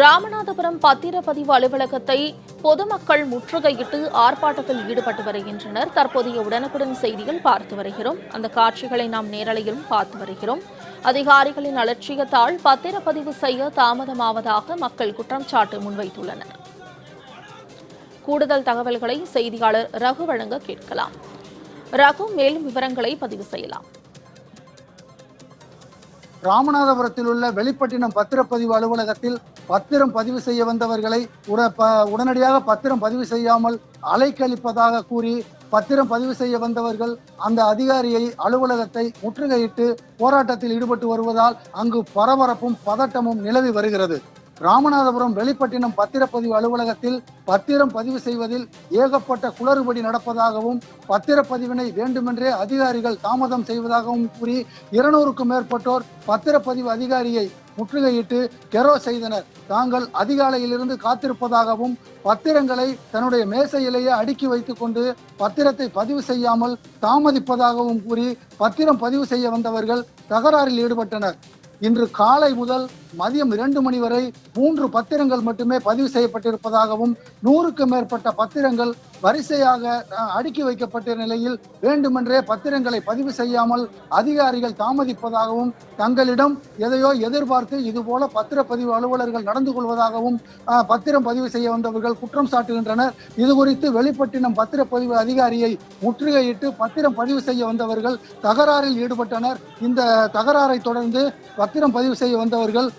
ராமநாதபுரம் பத்திரப்பதிவு அலுவலகத்தை பொதுமக்கள் முற்றுகையிட்டு ஆர்ப்பாட்டத்தில் ஈடுபட்டு வருகின்றனர். தற்போதைய உடனுக்குடன் செய்திகள் பார்த்து வருகிறோம். அந்த காட்சிகளை நாம் நேரலையிலும் பார்த்து வருகிறோம். அதிகாரிகளின் அலட்சியத்தால் பத்திரப்பதிவு செய்ய தாமதமாவதாக மக்கள் குற்றம் சாட்டு முன்வைத்துள்ளனர். கூடுதல் தகவல்களை செய்தியாளர் ரகு வழங்க கேட்கலாம். ரகு மேலும் விவரங்களை பதிவு செய்யலாம். ராமநாதபுரத்தில் உள்ள வெளிப்பட்டினம் பத்திரப்பதிவு அலுவலகத்தில் பத்திரம் பதிவு செய்ய வந்தவர்களை உட- ப- உடனடியாக பத்திரம் பதிவு செய்யாமல் அலைக்கழிப்பதாக கூறி பத்திரம் பதிவு செய்ய வந்தவர்கள் அந்த அதிகாரியை அலுவலகத்தை முற்றுகையிட்டு போராட்டத்தில் ஈடுபட்டு வருவதால் அங்கு பரபரப்பும் பதட்டமும் நிலவி வருகிறது. ராமநாதபுரம் வெளிப்பட்டினம் பத்திரப்பதிவு அலுவலகத்தில் பத்திரம் பதிவு செய்வதில் ஏகப்பட்ட குளறுபடி நடப்பதாகவும் பத்திரப்பதிவினை வேண்டுமென்றே அதிகாரிகள் தாமதம் செய்வதாகவும் கூறி இருநூறுக்கும் மேற்பட்டோர் பத்திரப்பதிவு அதிகாரியை முற்றுகையிட்டு கெரோ செய்தனர். தாங்கள் அதிகாலையிலிருந்து காத்திருப்பதாகவும் பத்திரங்களை தன்னுடைய மேசையிலேயே அடுக்கி வைத்துக்கொண்டு பத்திரத்தை பதிவு செய்யாமல் தாமதிப்பதாகவும் கூறி பத்திரம் பதிவு செய்ய வந்தவர்கள் தகராறில் ஈடுபட்டனர். இன்று காலை முதல் மதியம் இரண்டு மணி வரை மூன்று பத்திரங்கள் மட்டுமே பதிவு செய்யப்பட்டிருப்பதாகவும் நூறுக்கும் மேற்பட்ட பத்திரங்கள் வரிசையாக அடுக்கி வைக்கப்பட்ட நிலையில் வேண்டுமென்றே பத்திரங்களை பதிவு செய்யாமல் அதிகாரிகள் தாமதிப்பதாகவும் தங்களிடம் எதையோ எதிர்பார்த்து இதுபோல பத்திரப்பதிவு அலுவலர்கள் நடந்து கொள்வதாகவும் பத்திரம் பதிவு செய்ய வந்தவர்கள் குற்றம் சாட்டுகின்றனர். இது குறித்து வெளிப்பட்டினம் பத்திரப்பதிவு அதிகாரியை முற்றுகையிட்டு பத்திரம் பதிவு செய்ய வந்தவர்கள் தகராறில் ஈடுபட்டனர். இந்த தகராறை தொடர்ந்து பத்திரம் பதிவு செய்ய வந்தவர்கள்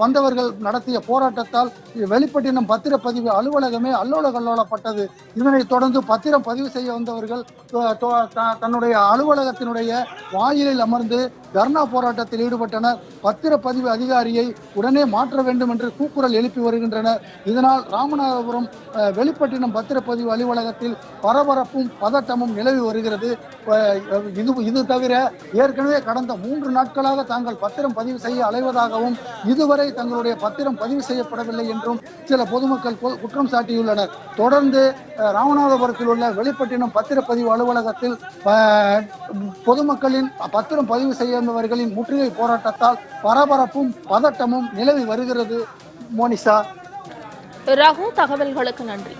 வந்தவர்கள் நடத்திய போராட்டத்தால் வெளிப்பட்டினம் பத்திரப்பதிவு அலுவலகமே அல்லோல கல்லோலப்பட்டது. இதனைத் தொடர்ந்து பத்திரம் பதிவு செய்ய வந்தவர்கள் தன்னுடைய அலுவலகத்தினுடைய வாயிலில் அமர்ந்து தர்ணா போராட்டத்தில் ஈடுபட்டனர். பத்திரப்பதிவு அதிகாரியை உடனே மாற்ற வேண்டும் என்று கூக்குரல் எழுப்பி வருகின்றனர். இதனால் ராமநாதபுரம் வெளிப்பட்டினம் பத்திரப்பதிவு அலுவலகத்தில் பரபரப்பும் பதட்டமும் நிலவி வருகிறது. இது இது தவிர ஏற்கனவே கடந்த மூன்று நாட்களாக தாங்கள் பத்திரம் பதிவு செய்ய அலைவதாகவும் இதுவரை தங்களுடைய பத்திரம் பதிவு செய்யப்படவில்லை என்றும் சில பொதுமக்கள் குற்றம் சாட்டியுள்ளனர். தொடர்ந்து ராமநாதபுரத்தில் உள்ள வெளிப்பட்டினம் பத்திரப்பதிவு அலுவலகத்தில் அஹ், பொதுமக்களின் பத்திரம் பதிவு செய்தவர்களின் முற்றுகை போராட்டத்தால் பரபரப்பும் பதட்டமும் நிலவி வருகிறது. மோனிஷா. ரகு தகவல்களுக்கு நன்றி.